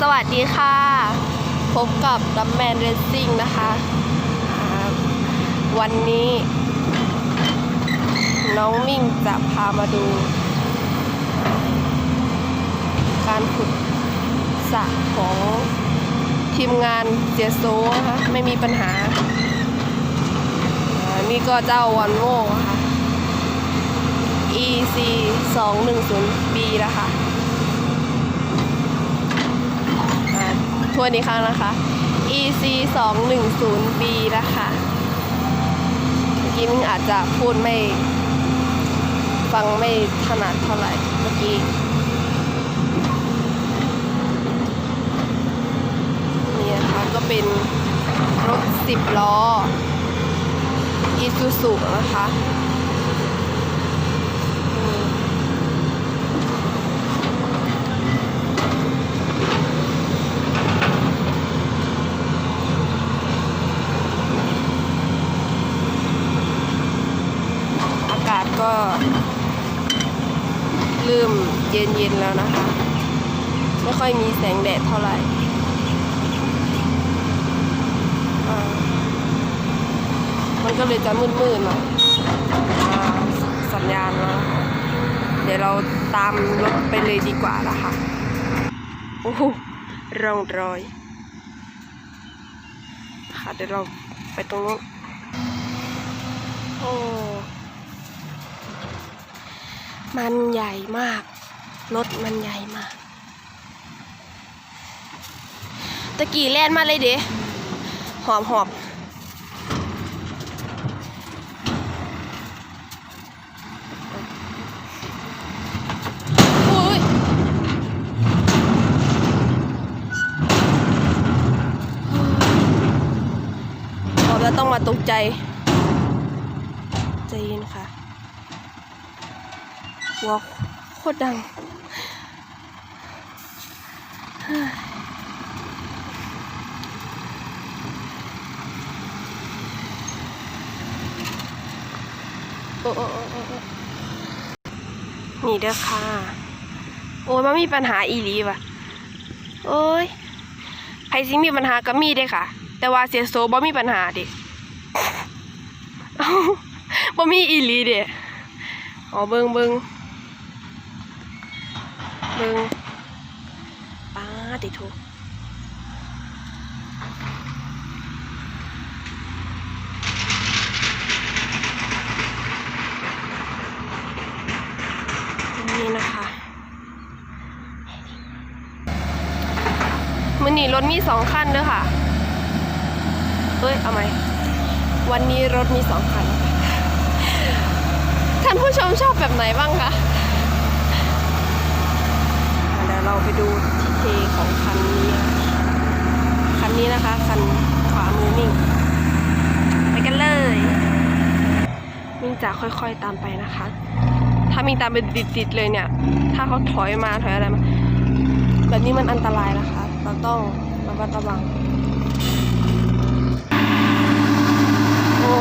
สวัสดีค่ะ พบกับดัมแมนเรซซิ่งนะคะ วันนี้ น้องมิ่งจะพามาดู การขุดสระของทีมงานเจโซนะคะไม่มีปัญหาานี่ก็เจ้าวันโม่ค่ะ EC 210B นะคะ อ่า ทวนอีกครั้งนะคะ EC 2 1 0 B นะคะเมื่อกี้มึงอาจจะพูดไม่ ฟังไม่ถนัดเท่าไหร่เมื่อกี้นี่นะคะก็เป็นรถ 10 ล้อ อีซูซุนะคะากาศก็เริ่มเย็นๆแล้วนะคะ ไม่ค่อยมีแสงแดดเท่าไหร่มันก็เลยจะมืดๆหน่อยสัญญาณแล้วเดี๋ยวเราตามรถไปเลยดีกว่านะคะโอ้โหร่องรอยค่ะเดี๋ยวเราไปตรงนู้นโอ้ มันใหญ่มาก รถมันใหญ่มาก ตะกี้แล่นมาเลยเด้หอบหอบหอบแล้วต้องมาตกใจ ใจเย็นค่ะ หัวโคตรดัง โอ้โอ้โอ้โอ้นี่เด้อค่ะ โอ้ยมันมีปัญหาอีหลีว่ะ โอ้ยไผสิมีปัญหาก็มีเด้ค่ะ แต่ว่าเสียโซบ่มีปัญหาเดิบ่มีอีหลีเด้อ๋อเบิงเบิง เบิงป้าติทุนี่นะคะมันนี่รถมีสองคันเด้อค่ะเอ้ย เอาไหม วันนี้รถมีสองคัน ท่านผู้ชมชอบแบบไหนบ้างคะ เราไปดูที่เทของคันนี้ คันนี้นะคะ คันขวามือมิ่ง ไปกันเลย มิ่งจะค่อยๆตามไปนะคะ ถ้ามิ่งตามไปติดๆเลยเนี่ย ถ้าเขาถอยมาถอยอะไรมา แบบนี้มันอันตรายนะคะ เราต้องระมัดระวังโอ้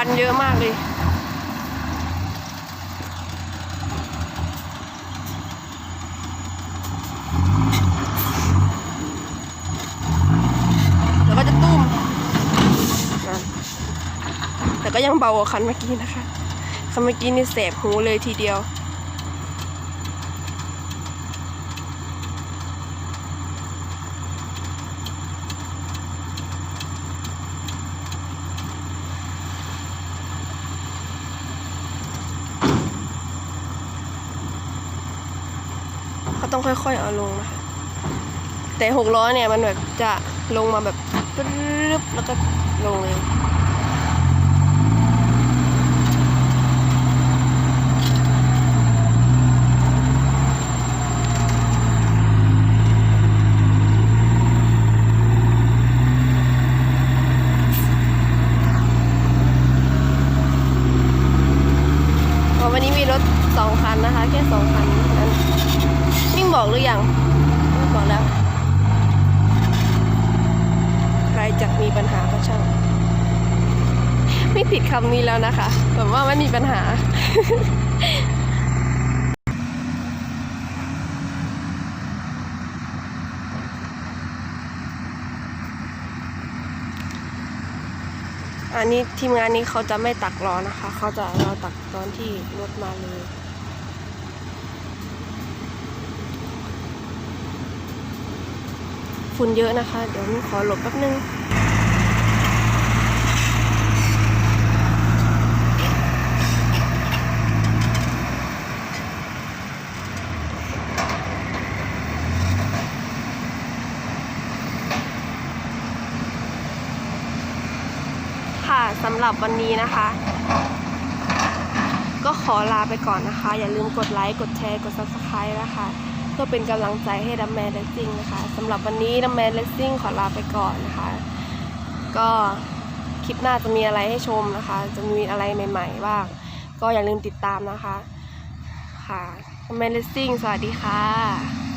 ควันเยอะมากเลย แล้วก็จะตุ้มนะแต่ก็ยัง เบากว่าคันเมื่อกี้นะคะ คันเมื่อกี้นี่แสบหูเลยทีเดียว เขาต้องค่อยๆเอาลงนะคะ แต่หกล้อเนี่ยมันแบบจะลงมาแบบปึ๊บแล้วก็ลงเลย วันนี้มีรถสองคันนะคะ แค่สองคันนั้นมิ่งบอกหรือยังมิ่งบอกแล้ว ใครจะมีปัญหาก็ช่างไม่ผิดคำนี้แล้วนะคะแบบว่าไม่มีปัญหา อันนี้ทีมงานนี้เขาจะไม่ตักรอนะคะ เขาจะรอตักตอนที่รถมาเลยฝุ่นเยอะนะคะ เดี๋ยวมิ้นขอหลบแป๊บนึง ค่ะสำหรับวันนี้นะคะ ก็ขอลาไปก่อนนะคะ อย่าลืมกดไลค์กดแชร์กด subscribe นะคะเพื่อเป็นกำลังใจให้ดัมแมนเลสซิ่งนะคะสำหรับวันนี้ดัมแมนเลสซิ่งขอลาไปก่อนนะคะ ก็คลิปหน้าจะมีอะไรให้ชมนะคะ จะมีอะไรใหม่ๆบ้างก็อย่าลืมติดตามนะคะค่ะดัมแมนเลสซิ่งสวัสดีค่ะ